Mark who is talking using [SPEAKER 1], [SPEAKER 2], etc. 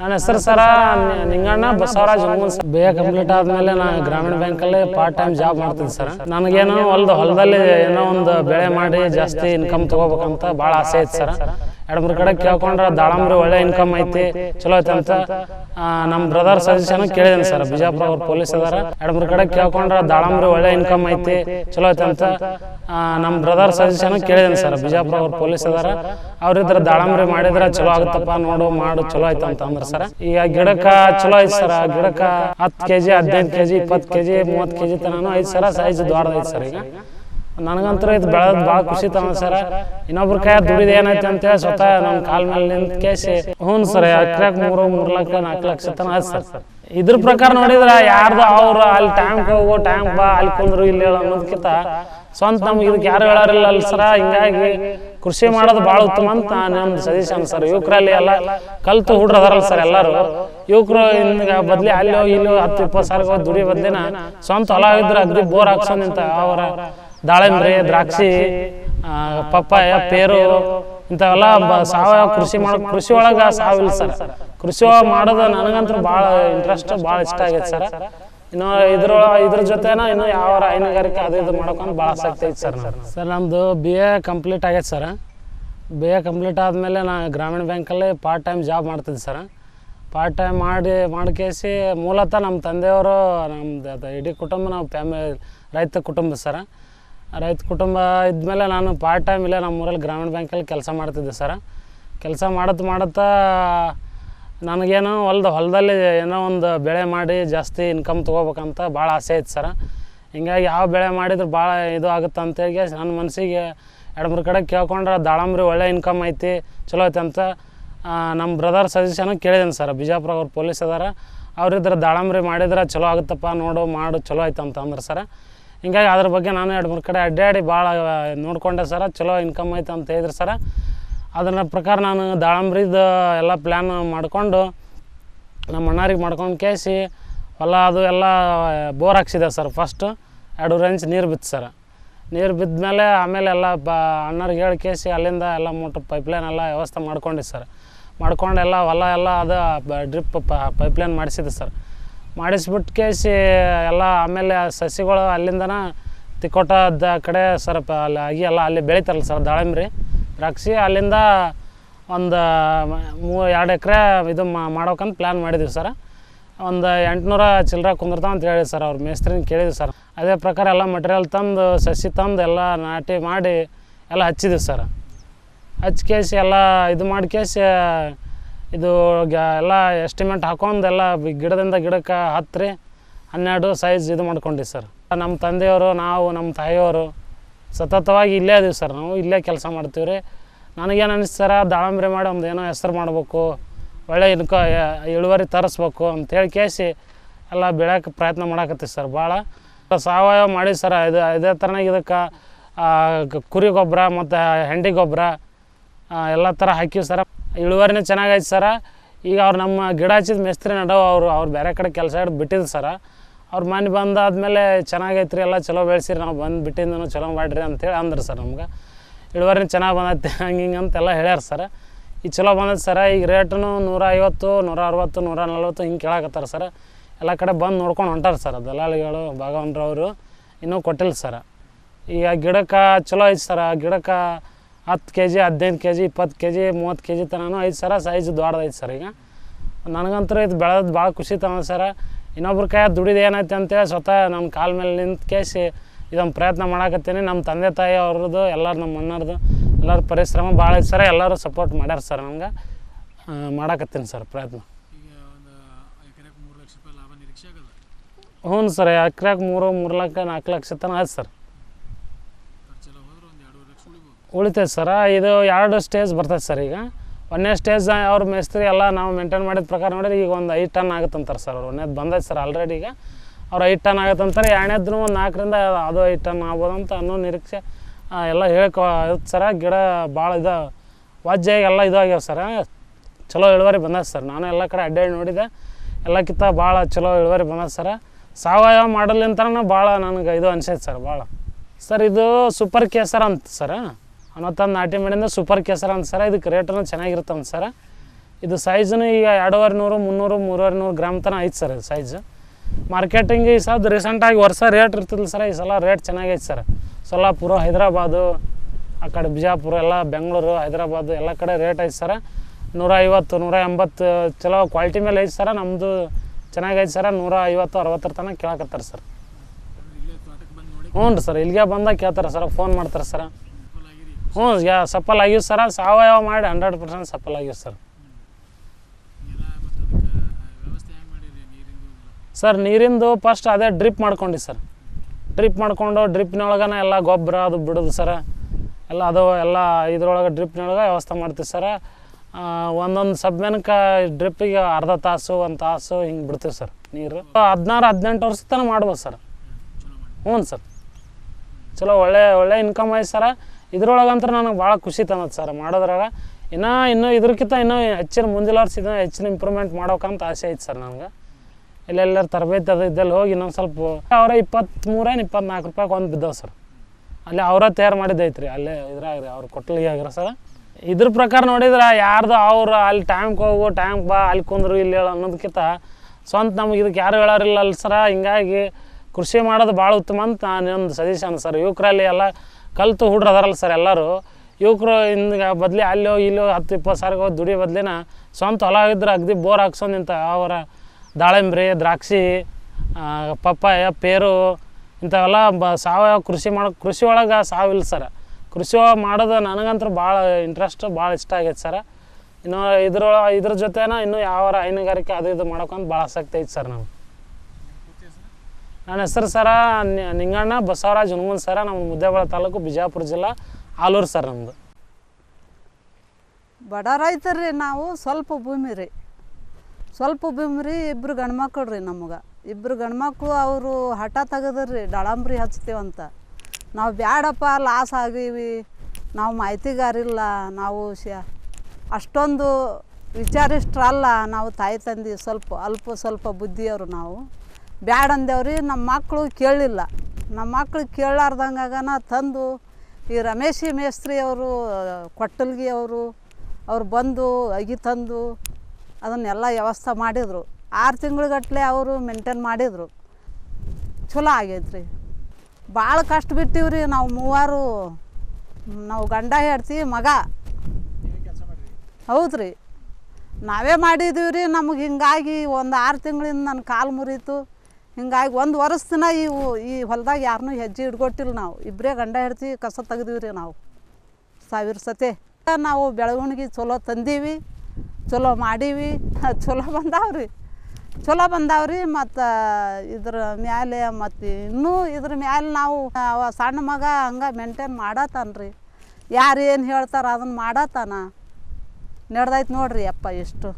[SPEAKER 1] ನನ್ನ ಹೆಸರು ಸರ ನಿಂಗಣ್ಣ ಬಸವರಾಜ್ ಹಂಗೂನ್ ಸರ್. ಬಿ ಎ ಕಂಪ್ಲೀಟ್ ಆದ್ಮೇಲೆ ನಾನು ಗ್ರಾಮೀಣ ಬ್ಯಾಂಕಲ್ಲಿ ಪಾರ್ಟ್ ಟೈಮ್ ಜಾಬ್ ಮಾಡ್ತೀನಿ ಸರ್. ನನಗೇನೋ ಹೊಲ್ದ ಹೊಲದಲ್ಲಿ ಏನೋ ಒಂದು ಬೆಳೆ ಮಾಡಿ ಜಾಸ್ತಿ ಇನ್ಕಮ್ ತಗೋಬೇಕಂತ ಭಾಳ ಆಸೆ ಐತೆ ಸರ್. ಎರಡು ಮೂರು ಕಡೆ ಕೇಳ್ಕೊಂಡ್ರೆ ದಾಳಂಬ್ರಿ ಒಳ್ಳೆ ಇನ್ಕಮ್ ಐತಿ, ಚಲೋ ಐತೆ ಅಂತ ನಮ್ಮ ಬ್ರದರ್ ಸಜೆಷನ್ ಕೇಳಿದ್ದೀನಿ ಸರ್ ಬಿಜಾಪುರ ಅವ್ರ ಪೊಲೀಸ್ ಅದಾರ. ಎರಡು ಮೂರು ಕಡೆ ಕೇಳ್ಕೊಂಡ್ರೆ ದಾಳಂಬ್ರಿ ಒಳ್ಳೆ ಇನ್ಕಮ್ ಐತಿ, ಚಲೋ ಐತೆ ಅಂತ ನಮ್ಮ ಬ್ರದರ್ ಸಜೆಷನ್ ಕೇಳಿದ್ದೀನಿ ಸರ್ ಬಿಜಾಪುರ ಅವ್ರ ಪೊಲೀಸ್ ಅದಾರ. ಅವ್ರಿದ್ರ ದಾಳಂಬ್ರಿ ಮಾಡಿದ್ರೆ ಚಲೋ ಆಗುತ್ತಪ್ಪ, ನೋಡು, ಮಾಡು, ಚಲೋ ಐತೆ ಅಂತ ಅಂದ್ರೆ ಸರ್ ಈಗ ಗಿಡಕ್ಕ ಚಲೋ ಐತಿ ಸರ್ ಗಿಡಕ್ಕ ಹತ್ತು ಕೆಜಿ, ಹದಿನೈದು ಕೆಜಿ, ಇಪ್ಪತ್ತು ಕೆಜಿ, ಮೂವತ್ತು ಕೆಜಿ ತನಕ ಐದು ಸರ ಸೈಜ್ ದೊಡ್ಡದೈತಿ ಸರ್ ಈಗ. ನನಗಂತೂ ಇದು ಬೆಳೆದ್ ಬಹಳ ಖುಷಿ ತನ ಸರ. ಇನ್ನೊಬ್ರ ಕೈ ದುಡಿದ ಏನೈತಿ ಅಂತ ಹೇಳಿ ಸ್ವತಃ ನಮ್ಮ ಕಾಲ ಮೇಲೆ ನಿಂತ ಕೇಸಿ ಹ್ಞೂ ಸರ್ ಮೂರು ಮೂರು ಲಕ್ಷ, ನಾಲ್ಕು ಲಕ್ಷ ತನ ಸರ್. ಇದ್ರ ಪ್ರಕಾರ ನೋಡಿದ್ರೆ ಯಾರ್ದು ಅವ್ರು ಅಲ್ಲಿ ಟ್ಯಾಂಕ್ ಹೋಗೋ ಟೈಮ್ ಬಾ, ಅಲ್ಲಿ ಕುಂದ್ರು, ಇಲ್ಲಿ ಹೇಳ ಅನ್ನೋದಕ್ಕಿಂತ ಸ್ವಂತ ನಮ್ಗೆ ಇದಕ್ಕೆ ಯಾರು ಹೇಳೋರಿಲ್ಲ ಅಲ್ಲ ಸರ. ಹಿಂಗಾಗಿ ಕೃಷಿ ಮಾಡೋದು ಭಾಳ ಉತ್ತಮ ಅಂತ ನನ್ನ ಸಜೆಷನ್ ಸರ್. ಯುವಕರಲ್ಲಿ ಎಲ್ಲ ಕಲ್ತು ಹುಡ್ರದಾರಲ್ಲ ಸರ್ ಎಲ್ಲರೂ. ಯುವಕರು ಹಿಂಗ ಬದ್ಲಿ ಅಲ್ಲಿ ಹೋಗಿ ಇಲ್ಲಿ ಹತ್ತು, ಇಪ್ಪತ್ತು ಸಾವಿರ ದುಡಿ ಬದ್ಲಿನ ಸ್ವಂತ ಹೊಲ ಇದ್ರೆ ಅಗ್ದಿ ಬೋರ್ ಹಾಕ್ಸೋನ್ ಅಂತ ಅವರ ದಾಳಿಂಬ್ರಿ ದ್ರಾಕ್ಷಿ ಪಪ್ಪಾಯ ಪೇರು ಇಂಥವೆಲ್ಲ ಸಾವಯವ ಕೃಷಿ ಮಾಡೋ ಕೃಷಿ ಒಳಗೆ ಸಾವಿಲ್ಲ ಸರ್. ಕೃಷಿ ಒಳಗೆ ಮಾಡೋದು ನನಗಂತೂ ಭಾಳ ಇಂಟ್ರೆಸ್ಟ್ ಭಾಳ ಇಷ್ಟ ಆಗೈತೆ ಸರ್. ಇನ್ನು ಇದ್ರೊಳ ಇದ್ರ ಜೊತೆನ ಇನ್ನು ಯಾವ ಹೈನುಗಾರಿಕೆ ಅದು ಇದು ಮಾಡ್ಕೊಂಡು ಭಾಳ ಆಸಕ್ತಿ ಐತೆ ಸರ್ ಸರ್. ನಮ್ಮದು ಬಿ ಎ ಕಂಪ್ಲೀಟ್ ಆಗೈತೆ ಸರ್. ಬಿ ಎ ಕಂಪ್ಲೀಟ್ ಆದಮೇಲೆ ನಾ ಗ್ರಾಮೀಣ ಬ್ಯಾಂಕಲ್ಲಿ ಪಾರ್ಟ್ ಟೈಮ್ ಜಾಬ್ ಮಾಡ್ತಿದ್ದೆ ಸರ್. ಪಾರ್ಟ್ ಟೈಮ್ ಮಾಡಿ ಮಾಡ್ಕೇಸಿ ಮೂಲತಃ ನಮ್ಮ ತಂದೆಯವರು ನಮ್ದು ಅದು ಇಡೀ ಕುಟುಂಬ ನಾವು ಫ್ಯಾಮಿಲಿ ರೈತ ಕುಟುಂಬ ಸರ್. ರೈತ ಕುಟುಂಬ ಇದ್ಮೇಲೆ ನಾನು ಪಾರ್ಟ್ ಟೈಮ್ ಇಲ್ಲೇ ನಮ್ಮ ಊರಲ್ಲಿ ಗ್ರಾಮೀಣ ಬ್ಯಾಂಕಲ್ಲಿ ಕೆಲಸ ಮಾಡ್ತಿದ್ದೆ ಸರ ಕೆಲಸ ಮಾಡತ್ ಮಾಡುತ್ತಾ ನನಗೇನೋ ಹೊಲ್ದ ಹೊಲದಲ್ಲಿ ಏನೋ ಒಂದು ಬೆಳೆ ಮಾಡಿ ಜಾಸ್ತಿ ಇನ್ಕಮ್ ತೊಗೋಬೇಕಂತ ಭಾಳ ಆಸೆ ಐತೆ ಸರ ಹಿಂಗಾಗಿ ಯಾವ ಬೆಳೆ ಮಾಡಿದ್ರೆ ಭಾಳ ಇದು ಆಗುತ್ತೆ ಅಂತೇಳಿ ನನ್ನ ಮನಸ್ಸಿಗೆ ಎರಡು ಮೂರು ಕಡೆ ಕೇಳ್ಕೊಂಡ್ರೆ ದಾಳಂಬ್ರಿ ಒಳ್ಳೆ ಇನ್ಕಮ್ ಐತಿ, ಚಲೋ ಐತೆ ಅಂತ ನಮ್ಮ ಬ್ರದರ್ ಸಜೆಷನ್ ಕೇಳಿದ್ದೀನಿ ಸರ್ ಬಿಜಾಪುರ ಅವ್ರು ಪೊಲೀಸ್ ಅದಾರ. ಅವ್ರಿದ್ರೆ ದಾಳಂಬ್ರಿ ಮಾಡಿದ್ರೆ ಚಲೋ ಆಗುತ್ತಪ್ಪ ನೋಡು ಮಾಡು ಚಲೋ ಐತೆ ಅಂತ ಅಂದ್ರೆ ಸರ್ ಹಿಂಗಾಗಿ ಅದ್ರ ಬಗ್ಗೆ ನಾನು ಎರಡು ಮೂರು ಕಡೆ ಅಡ್ಡಾಡಿ ಭಾಳ ನೋಡ್ಕೊಂಡೆ ಸರ, ಚಲೋ ಇನ್ಕಮ್ ಐತೆ ಅಂತ ಹೇಳಿದ್ರು ಸರ. ಅದರ ಪ್ರಕಾರ ನಾನು ದಾಳಂಬ್ರಿದ ಎಲ್ಲ ಪ್ಲ್ಯಾನ್ ಮಾಡಿಕೊಂಡು ನಮ್ಮ ಅಣ್ಣಾರಿಗೆ ಮಾಡ್ಕೊಂಡು ಕೇಸಿ, ಹೊಲ ಅದು ಎಲ್ಲ ಬೋರ್ ಹಾಕ್ಸಿದೆ ಸರ್ ಫಸ್ಟು ಎರಡೂರು ಇಂಚ್ ನೀರು ಬಿತ್ತು ಸರ್. ನೀರು ಬಿದ್ದ ಮೇಲೆ ಆಮೇಲೆ ಎಲ್ಲ ಬ, ಅಣ್ಣರಿಗೆ ಹೇಳಿ ಕೇಸಿ, ಅಲ್ಲಿಂದ ಎಲ್ಲ ಮೋಟ್ರ್ ಪೈಪ್ಲೈನ್ ಎಲ್ಲ ವ್ಯವಸ್ಥೆ ಮಾಡ್ಕೊಂಡಿದ್ದು ಸರ್. ಮಾಡ್ಕೊಂಡು ಎಲ್ಲ ಹೊಲ ಎಲ್ಲ ಅದು, ಡ್ರಿಪ್ ಪೈಪ್ಲೈನ್ ಮಾಡಿಸಿದೆ ಸರ್. ಮಾಡಿಸ್ಬಿಟ್ಟು ಕೇಸಿ ಎಲ್ಲ ಆಮೇಲೆ ಸಸಿಗಳು ಅಲ್ಲಿಂದನ ತಿಕ್ಕೋಟದ ಕಡೆ ಸರ್ ಅಲ್ಲಿ ಆಗಿ ಎಲ್ಲ ಅಲ್ಲಿ ಬೆಳಿತಾರಲ್ಲ ಸರ್, ದಾಳಿಂಬ್ರಿ. ದ್ರಾಕ್ಷಿ ಅಲ್ಲಿಂದ ಒಂದು ಮೂ, ಎರಡು ಎಕರೆ ಇದು ಮಾಡೋಕಂತ ಪ್ಲ್ಯಾನ್ ಮಾಡಿದ್ವಿ ಸರ್. ಒಂದು ಎಂಟುನೂರ ಚಿಲ್ಲರ ಕುಂದಿರ್ತಾವ ಅಂತ ಹೇಳಿ ಸರ್, ಅವ್ರ ಮೇಸ್ತ್ರಿನ ಕೇಳಿದ್ವಿ ಸರ್. ಅದೇ ಪ್ರಕಾರ ಎಲ್ಲ ಮಟೀರಿಯಲ್ ತಂದು, ಸಸಿ ತಂದು ಎಲ್ಲ ನಾಟಿ ಮಾಡಿ ಎಲ್ಲ ಹಚ್ಚಿದ್ವಿ ಸರ್. ಹಚ್ಚಿ ಕೇಸಿ ಎಲ್ಲ ಇದು ಮಾಡಿ ಕೇಸಿ ಇದು ಎಲ್ಲ ಎಸ್ಟಿಮೇಟ್ ಹಾಕೊಂಡೆಲ್ಲ ಗಿಡದಿಂದ ಗಿಡಕ್ಕೆ ಹತ್ತಿರಿ ಹನ್ನೆರಡು ಸೈಜ್ ಇದು ಮಾಡ್ಕೊಂಡಿವಿ ಸರ್ ನಮ್ಮ ತಂದೆಯವರು, ನಾವು ನಮ್ಮ ತಾಯಿಯವರು ಸತತವಾಗಿ ಇಲ್ಲೇ ಅದೀವಿ ಸರ್ ನಾವು ಇಲ್ಲೇ ಕೆಲಸ ಮಾಡ್ತೀವಿ ರೀ ನನಗೇನು ಅನಿಸ್ತು ಸರ ದಾಳಂಬ್ರಿ ಮಾಡಿ ಒಂದು ಏನೋ ಹೆಸರು ಮಾಡಬೇಕು, ಒಳ್ಳೆ ಇನ್ಕ ಇಳುವರಿ ತರಿಸ್ಬೇಕು ಅಂತೇಳಿ ಕೇಸಿ ಎಲ್ಲ ಬೆಳೆಯೋಕೆ ಪ್ರಯತ್ನ ಮಾಡಾಕತ್ತೀವಿ ಸರ್ ಭಾಳ ಸಾವಯವ ಮಾಡಿ ಸರ್ ಇದು, ಇದೇ ಥರನಾಗ ಇದಕ್ಕೆ ಕುರಿ ಗೊಬ್ಬರ ಮತ್ತು ಹೆಂಡಿ ಗೊಬ್ಬರ ಎಲ್ಲ ಥರ ಹಾಕಿವಿ ಸರ. ಇಳುವರಿನೇ ಚೆನ್ನಾಗೈತೆ ಸರ. ಈಗ ಅವ್ರು ನಮ್ಮ ಗಿಡ ಹಚ್ಚಿದ ಮೇಸ್ತ್ರಿ ನಡವ ಅವರು ಅವ್ರು ಬೇರೆ ಕಡೆ ಕೆಲಸ ಹಿಡ್ದು ಬಿಟ್ಟಿದ್ದು ಸರ. ಅವ್ರು ಮನೆ ಬಂದಾದಮೇಲೆ ಚೆನ್ನಾಗೈತೆ ರೀ, ಎಲ್ಲ ಚಲೋ ಬೆಳೆಸಿರಿ, ನಾವು ಬಂದು ಬಿಟ್ಟಿಂದನು ಚಲೋ ಮಾಡಿರಿ ಅಂತೇಳಿ ಅಂದ್ರೆ ಸರ್ ನಮ್ಗೆ. ಇಳುವರಿನ ಚೆನ್ನಾಗಿ ಬಂದೈತೆ, ಹಂಗೆ ಹಿಂಗೆ ಅಂತೆಲ್ಲ ಹೇಳ್ಯಾರ ಸರ್. ಈಗ ಚಲೋ ಬಂದೈತೆ ಸರ, ಈಗ ರೇಟನು ನೂರ ಐವತ್ತು ನೂರ ಅರವತ್ತು ನೂರ ನಲ್ವತ್ತು ಹಿಂಗೆ ಕೇಳಾಕತ್ತಾರ ಸರ್. ಎಲ್ಲ ಕಡೆ ಬಂದು ನೋಡ್ಕೊಂಡು ಹೊಂಟಾರ ಸರ್, ದಲ್ಲಾಳಿಗಳು, ಭಾಗವನ್ರವರು, ಇನ್ನೂ ಕೊಟ್ಟಿಲ್ಲ ಸರ್. ಈಗ ಗಿಡಕ್ಕೆ ಚಲೋ ಐತೆ ಸರ ಗಿಡಕ್ಕೆ ಹತ್ತು ಕೆ ಜಿ ಹದಿನೈದು ಕೆ ಜಿ ಇಪ್ಪತ್ತು ಕೆ ಜಿ ಮೂವತ್ತು ಕೆ ಜಿ ತನಕ ಐದು ಸರ ಸೈಜ್ ದೊಡ್ಡದೈತೆ ಸರ್ ಈಗ. ನನಗಂತೂ ಇದು ಬೆಳೆದು ಭಾಳ ಖುಷಿ ತಗೊಂಡ ಸರ. ಇನ್ನೊಬ್ರ ಕೈ ದುಡಿದು ಏನೈತೆ ಅಂತೇಳಿ ಸ್ವತಃ ನಮ್ಮ ಕಾಲ ಮೇಲೆ ನಿಂತು ಕೇಸಿ ಇದೊಂದು ಪ್ರಯತ್ನ ಮಾಡಾಕತ್ತೀನಿ. ನಮ್ಮ ತಂದೆ ತಾಯಿ ಅವ್ರದ್ದು ಎಲ್ಲರೂ ನಮ್ಮ ಅಣ್ಣರದು ಎಲ್ಲರ ಪರಿಶ್ರಮ ಭಾಳ ಐತೆ ಸರ. ಎಲ್ಲರೂ ಸಪೋರ್ಟ್ ಮಾಡ್ಯಾರ ಸರ್ ನಂಗೆ ಮಾಡಾಕತ್ತೀನಿ ಸರ್ ಪ್ರಯತ್ನ.
[SPEAKER 2] ಈಗ ಒಂದು ಎಕರೆಗೆ ಮೂರು ಲಕ್ಷ ರೂಪಾಯಿ ಲಾಭ ನಿರೀಕ್ಷೆ ಆಗಲ್ಲ
[SPEAKER 1] ಹ್ಞೂ ಸರ್ ಎಕ್ರೆಗೆ ಮೂರು ಮೂರು ಲಕ್ಷ ನಾಲ್ಕು ಲಕ್ಷ ತನಕ ಆಯ್ತು ಸರ್
[SPEAKER 2] ಖರ್ಚೆಲ್ಲ ಹೋದ್ರೆ ಒಂದು ಎರಡೂವರೆ ಲಕ್ಷ ಉಳಿಬೋದು
[SPEAKER 1] ಉಳಿತೈತೆ ಸರ್. ಇದು ಎರಡು ಸ್ಟೇಜ್ ಬರ್ತೈತೆ ಸರ್ ಈಗ. ಒಂದನೇ ಸ್ಟೇಜ್ ಅವ್ರ ಮೇಸ್ತ್ರಿ ಎಲ್ಲ ನಾವು ಮೇಂಟೈನ್ ಮಾಡಿದ ಪ್ರಕಾರ ನೋಡಿದ್ರೆ ಈಗ ಒಂದು ಐದು ಟನ್ ಆಗುತ್ತಂತಾರೆ ಸರ್ ಅವ್ರು. ಒಂದೇದು ಬಂದೈತೆ ಸರ್ ಆಲ್ರೆಡಿ ಈಗ. ಅವ್ರು ಐದು ಟನ್ ಆಗುತ್ತಂತಾರೆ. ಎರಡನೇದ್ರೂ ಒಂದು ನಾಲ್ಕರಿಂದ ಅದು ಐದು ಟನ್ ಆಗ್ಬೋದಂತ ಅನ್ನೋ ನಿರೀಕ್ಷೆ ಎಲ್ಲ ಹೇಳ್ಕೊ ಇರುತ್ತೆ ಸರ. ಗಿಡ ಭಾಳ ಇದು ವಾಜ್ಯಾಗಿ ಎಲ್ಲ ಇದು ಆಗ್ಯಾವ ಸರ. ಚಲೋ ಇಳುವರಿ ಬಂದೈತೆ ಸರ್. ನಾನು ಎಲ್ಲ ಕಡೆ ಅಡ್ಡಾಡಿ ನೋಡಿದೆ. ಎಲ್ಲಕ್ಕಿಂತ ಭಾಳ ಚಲೋ ಇಳುವರಿ ಬಂದೈತೆ ಸರ. ಸಾವಯವ ಮಾಡಲಿಂತನ ಭಾಳ ನನಗೆ ಇದು ಅನ್ಸೈತೆ ಸರ್ ಭಾಳ ಸರ್ ಇದು ಸೂಪರ್ ಕೇಸರ ಅಂತ ಸರ್ ತಂದು ನಾಟಿ ಮಾಡಿಂದ ಸೂಪರ್ ಕೇಸರ ಅಂತ ಸರ ಇದಕ್ಕೆ ರೇಟನ್ನು ಚೆನ್ನಾಗಿರುತ್ತೆ ಅಂತ ಸರ ಇದು ಸೈಜ್ನು ಈಗ ಎರಡೂವರೆ ನೂರು, ಮುನ್ನೂರು, ಮೂರುವರೆ ನೂರು ಗ್ರಾಮ್ ತನಕ ಐತೆ ಸರ್ ಸೈಜ್ ಮಾರ್ಕೆಟಿಂಗ್ ಈ ಸದ್ ರೀಸೆಂಟಾಗಿ ವರ್ಷ ರೇಟ್ ಇರ್ತಿಲ್ಲ ಸರ್ ಈ ಸಲ ರೇಟ್ ಚೆನ್ನಾಗೈತೆ ಸರ್ ಸೊಲ್ಲಾಪುರ, ಹೈದರಾಬಾದು, ಆ ಕಡೆ ಬಿಜಾಪುರ, ಎಲ್ಲ ಬೆಂಗಳೂರು, ಹೈದರಾಬಾದು, ಎಲ್ಲ ಕಡೆ ರೇಟ್ ಐತೆ ಸರ ನೂರ ಐವತ್ತು ನೂರ ಎಂಬತ್ತು ಚಲೋ ಕ್ವಾಲಿಟಿ ಮೇಲೆ ಐತೆ ಸರ ನಮ್ಮದು ಚೆನ್ನಾಗೈತೆ ಸರ ನೂರ ಐವತ್ತು ಅರವತ್ತರ ತನಕ ಕೇಳಕತ್ತಾರೆ ಸರ್
[SPEAKER 2] ಅಂದ್ರೆ ಇಲ್ಲೇ ತೋಟಕ್ಕೆ ಬಂದು ನೋಡಿ
[SPEAKER 1] ಹ್ಞೂ ರೀ ಸರ್, ಇಲ್ಲಿಗೆ ಬಂದಾಗ ಕೇಳ್ತಾರೆ ಸರ್ ಫೋನ್ ಮಾಡ್ತಾರೆ ಸರ್. ಹ್ಞೂ, ಯಾ ಸಫಲ್ ಆಗಿವಿ ಸರ, ಸಾವಯವ ಮಾಡಿ ಹಂಡ್ರೆಡ್ ಪರ್ಸೆಂಟ್ ಸಫಲ್ ಆಗಿವಿ ಸರ್. ಸರ್, ನೀರಿಂದು ಫಸ್ಟ್ ಅದೇ ಡ್ರಿಪ್ ಮಾಡ್ಕೊಂಡು ಸರ್. ಡ್ರಿಪ್ ಮಾಡಿಕೊಂಡು ಡ್ರಿಪ್ನೊಳಗನ ಎಲ್ಲ ಗೊಬ್ಬರ ಅದು ಬಿಡೋದು ಸರ. ಎಲ್ಲ ಅದು ಎಲ್ಲ ಇದ್ರೊಳಗೆ ಡ್ರಿಪ್ನೊಳಗೆ ವ್ಯವಸ್ಥೆ ಮಾಡ್ತೀವಿ ಸರ. ಒಂದೊಂದು ಸಬ್ಮೆನ್ಕ ಡ್ರಿಪ್ಪಿಗೆ ಅರ್ಧ ತಾಸು, ಒಂದು ತಾಸು ಹಿಂಗೆ ಬಿಡ್ತೀವಿ ಸರ್ ನೀರು. ಹದಿನಾರು, ಹದಿನೆಂಟು ವರ್ಷ ತನಕ ಮಾಡ್ಬೋದು ಸರ್. ಹ್ಞೂ ಸರ್. ಚಲೋ, ಒಳ್ಳೆ ಒಳ್ಳೆ ಇನ್ಕಮ್ ಆಯ್ತು ಸರ ಇದ್ರೊಳಗಂತ್ರ ನನಗೆ ಭಾಳ ಖುಷಿ ತಂದದ ಸರ್ ಮಾಡೋದ್ರಾಗ ಇನ್ನೂ ಇನ್ನೂ ಇದ್ರಕ್ಕಿಂತ ಇನ್ನೂ ಹೆಚ್ಚಿನ ಮುಂದಿನ ಹೆಚ್ಚಿನ ಇಂಪ್ರೂವ್ಮೆಂಟ್ ಮಾಡೋಕಂತ ಆಸೆ ಐತೆ ಸರ್ ನನಗೆ. ಎಲ್ಲೆಲ್ಲರ ತರಬೇತಿ ಅದು ಇದ್ದಲ್ಲಿ ಹೋಗಿ ಇನ್ನೊಂದು ಸ್ವಲ್ಪ ಅವರ ಇಪ್ಪತ್ತ್ಮೂರೇನು ಇಪ್ಪತ್ನಾಲ್ಕು ರೂಪಾಯಿಗೆ ಒಂದು ಬಿದ್ದವು ಸರ್ ಅಲ್ಲೇ ಅವರ ತಯಾರು ಮಾಡಿದ್ದೈತೆ ರೀ ಅಲ್ಲೇ ಇದ್ರಾಗ ರೀ, ಅವ್ರ ಕೊಟ್ಟಲಿಗೆ ಆಗಿರೋ ಸರ್ ಇದ್ರ ಪ್ರಕಾರ ನೋಡಿದ್ರೆ ಯಾರ್ದು ಅವ್ರು ಅಲ್ಲಿ ಟೈಮ್ಗೆ ಹೋಗು ಟೈಮ್ಗೆ ಬಾ, ಅಲ್ಲಿ ಕುಂದ್ರು, ಇಲ್ಲಿ ಹೇಳು ಅನ್ನೋದಕ್ಕಿಂತ ಸ್ವಂತ ನಮ್ಗೆ ಇದಕ್ಕೆ ಯಾರು ಹೇಳೋರಿಲ್ಲ ಅಲ್ಲ ಸರ ಹಿಂಗಾಗಿ ಕೃಷಿ ಮಾಡೋದು ಭಾಳ ಉತ್ತಮ ಅಂತ ನಾನೊಂದು ಸಜೆಷನ್ ಸರ್. ಯುವಕರಲ್ಲಿ ಎಲ್ಲ ಕಲ್ತು ಹುಡ್ರು ಅದಾರಲ್ಲ, ಸರ್, ಎಲ್ಲರೂ. ಯುವಕರು ಹಿಂಗೆ ಬದಲಿ ಅಲ್ಲೋ, ಇಲ್ಲೋ, ಹತ್ತು, ಇಪ್ಪತ್ತು ಸಾವಿರ ಹೋಗಿ ದುಡಿ ಬದಲಿನ ಸ್ವಂತ ಹೊಲ ಇದ್ರೆ ಅಗದಿ ಬೋರ್ ಹಾಕ್ಸೋ ಇಂಥ ಅವರ ದಾಳಿಂಬ್ರಿ, ದ್ರಾಕ್ಷಿ ಪಪ್ಪಾಯ, ಪೇರು ಇಂಥವೆಲ್ಲ ಬ ಸಾವಯವ ಕೃಷಿ ಮಾಡೋ, ಕೃಷಿ ಒಳಗೆ ಸಾವಿಲ್ಲ, ಸರ್. ಕೃಷಿ ಒಳಗೆ ಮಾಡೋದು ನನಗಂತೂ ಭಾಳ ಇಂಟ್ರೆಸ್ಟ್, ಭಾಳ ಇಷ್ಟ ಆಗೈತೆ, ಸರ್. ಇನ್ನು ಇದ್ರೊಳ, ಇದ್ರ ಜೊತೆನ ಇನ್ನೂ ಯಾವ ಹೈನುಗಾರಿಕೆ ಅದು ಇದು ಮಾಡೋಕಂತ ಭಾಳ ಆಸಕ್ತಿ ಐತೆ, ಸರ್
[SPEAKER 2] ಹೆಸರು
[SPEAKER 1] ನನ್ನ ಹೆಸರು ಸರ ನಿಂಗಣ್ಣ ಬಸವರಾಜ್ ಹನುಮಂತ್ ಸರ, ನಮ್ಮ ಮುದ್ದೇಬಾಳ ತಾಲೂಕು ಬಿಜಾಪುರ ಜಿಲ್ಲಾ, ಆಲೂರು ಸರ್ ನಮ್ಮದು
[SPEAKER 3] ಬಡ ರೈತರು ನಾವು, ಸ್ವಲ್ಪ ಭೂಮಿ ರೀ. ಸ್ವಲ್ಪ ಭೂಮಿ ರೀ ಇಬ್ಬರು ಗಂಡ್ಮಕ್ಳು ರೀ ನಮ್ಗೆ. ಇಬ್ಬರು ಗಂಡ್ಮಕ್ಳು ಅವರು ಹಠ ತೆಗೆದ್ರಿ ದಾಳಂಬ್ರಿ ಹಚ್ತೀವಂತ ನಾವು ಬ್ಯಾಡಪ್ಪ ಲಾಸ್ ಆಗೀವಿ. ನಾವು ಮಾಹಿತಿಗಾರಿಲ್ಲ, ನಾವು ಅಷ್ಟೊಂದು ವಿಚಾರಿಷ್ಟ್ರಲ್ಲ, ನಾವು ತಾಯಿ ತಂದೆ ಸ್ವಲ್ಪ, ಅಲ್ಪ ಸ್ವಲ್ಪ ಬುದ್ಧಿಯವರು ನಾವು. ಬ್ಯಾಡ ಅಂದೇವ್ರಿ ನಮ್ಮ ಮಕ್ಕಳು ಕೇಳಲಿಲ್ಲ ನಮ್ಮ ಮಕ್ಕಳು ಕೇಳಲಾರ್ದಂಗಾಗನ ತಂದು ಈ ರಮೇಶಿ ಮೇಸ್ತ್ರಿ ಅವರು, ಕೊಟ್ಟಲ್ಗಿ ಅವರು, ಅವ್ರು ಬಂದು ಅಗಿ ತಂದು ಅದನ್ನೆಲ್ಲ ವ್ಯವಸ್ಥೆ ಮಾಡಿದರು. ಆರು ತಿಂಗ್ಳುಗಟ್ಲೆ ಅವರು ಮೇಂಟೈನ್ ಮಾಡಿದರು. ಚಲೋ ಆಗೈತ್ರಿ. ಭಾಳ ಕಷ್ಟ ಬಿಟ್ಟಿವಿ ರೀ ನಾವು ಮೂವರು. ನಾವು ಗಂಡ ಹೇಳ್ತೀವಿ ಮಗ. ಹೌದ್ರಿ. ನಾವೇ ಮಾಡಿದ್ದೀವಿ ರೀ ನಮಗೆ ಹಿಂಗಾಗಿ ಒಂದು ಆರು ತಿಂಗಳಿಂದ ನನ್ನ ಕಾಲು ಮುರೀತು. ಹಿಂಗಾಗಿ ಒಂದು ವರ್ಷ ದಿನ ಈ ಹೊಲ್ದಾಗ ಯಾರನ್ನೂ ಹೆಜ್ಜೆ ಹಿಡ್ಕೊಟ್ಟಿಲ್ಲ ನಾವು. ಇಬ್ಬರೇ ಗಂಡ ಹೆಡ್ತಿ ಕಸ ತೆಗ್ದೀವಿ ನಾವು. ಸಾವಿರ ಸತೆ. ನಾವು ಬೆಳವಣಿಗೆ ಚಲೋ ತಂದೀವಿ, ಚಲೋ ಮಾಡೀವಿ. ಚಲೋ ಬಂದಾವ್ರಿ. ಚಲೋ ಬಂದಾವ್ರಿ ಮತ್ತು ಇದ್ರ ಮ್ಯಾಲೆ ಮತ್ತು ಇನ್ನೂ ಇದ್ರ ಮ್ಯಾಲೆ ನಾವು, ಅವ ಸಣ್ಣ ಮಗ ಹಂಗೆ ಮೇಂಟೈನ್ ಮಾಡತ್ತಾನ್ರಿ ಯಾರು ಏನು ಹೇಳ್ತಾರೆ ಅದನ್ನು ಮಾಡತ್ತಾನ ನಡೆದೈತೆ ನೋಡ್ರಿ ಅಪ್ಪ ಎಷ್ಟು